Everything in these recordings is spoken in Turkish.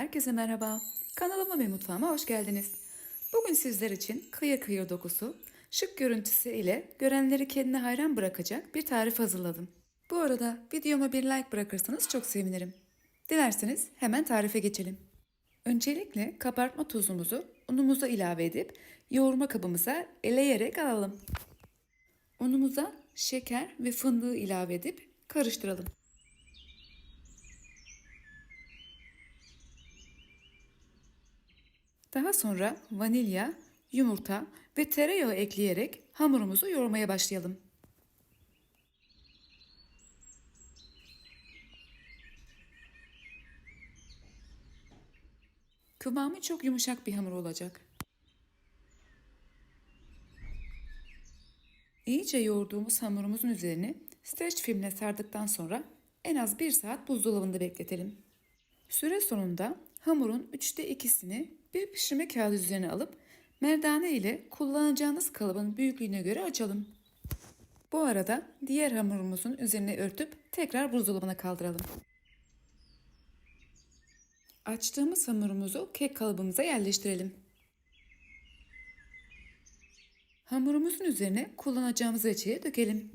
Herkese merhaba. Kanalıma ve mutfağıma hoş geldiniz. Bugün sizler için kıyır kıyır dokusu, şık görüntüsü ile görenleri kendine hayran bırakacak bir tarif hazırladım. Bu arada videoma bir like bırakırsanız çok sevinirim. Dilerseniz hemen tarife geçelim. Öncelikle kabartma tuzumuzu unumuza ilave edip yoğurma kabımıza eleyerek alalım. Unumuza şeker ve fındığı ilave edip karıştıralım. Daha sonra vanilya, yumurta ve tereyağı ekleyerek hamurumuzu yoğurmaya başlayalım. Kıvamı çok yumuşak bir hamur olacak. İyice yoğurduğumuz hamurumuzun üzerine streç filmle sardıktan sonra en az 1 saat buzdolabında bekletelim. Süre sonunda hamurun üçte ikisini bir pişirme kağıdı üzerine alıp merdane ile kullanacağınız kalıbın büyüklüğüne göre açalım. Bu arada diğer hamurumuzun üzerine örtüp tekrar buzdolabına kaldıralım. Açtığımız hamurumuzu kek kalıbımıza yerleştirelim. Hamurumuzun üzerine kullanacağımız reçeli dökelim.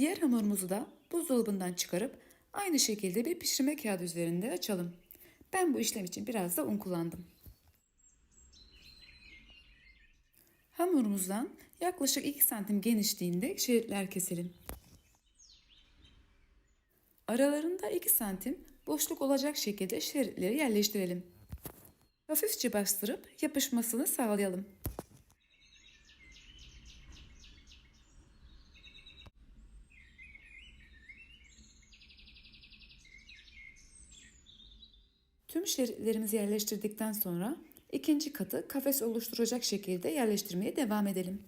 Diğer hamurumuzu da buzdolabından çıkarıp aynı şekilde bir pişirme kağıdı üzerinde açalım. Ben bu işlem için biraz da un kullandım. Hamurumuzdan yaklaşık 2 santim genişliğinde şeritler keselim. Aralarında 2 santim boşluk olacak şekilde şeritleri yerleştirelim. Hafifçe bastırıp yapışmasını sağlayalım. Tüm şeritlerimizi yerleştirdikten sonra ikinci katı kafes oluşturacak şekilde yerleştirmeye devam edelim.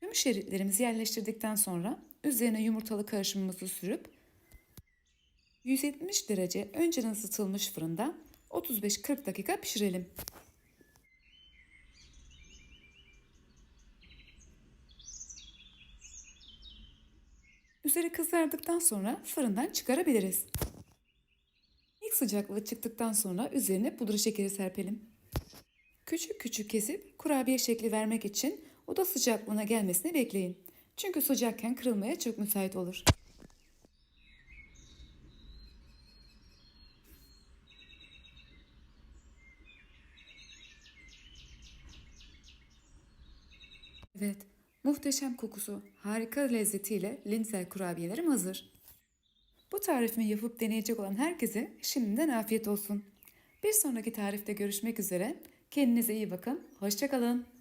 Tüm şeritlerimizi yerleştirdikten sonra üzerine yumurtalı karışımımızı sürüp 170 derece önceden ısıtılmış fırında 35-40 dakika pişirelim. Üzeri kızardıktan sonra fırından çıkarabiliriz. İlk sıcaklığı çıktıktan sonra üzerine pudra şekeri serpelim. Küçük küçük kesip kurabiye şekli vermek için oda sıcaklığına gelmesini bekleyin. Çünkü sıcakken kırılmaya çok müsait olur. Evet, muhteşem kokusu, harika lezzetiyle linzer kurabiyelerim hazır. Bu tarifimi yapıp deneyecek olan herkese şimdiden afiyet olsun. Bir sonraki tarifte görüşmek üzere. Kendinize iyi bakın. Hoşçakalın.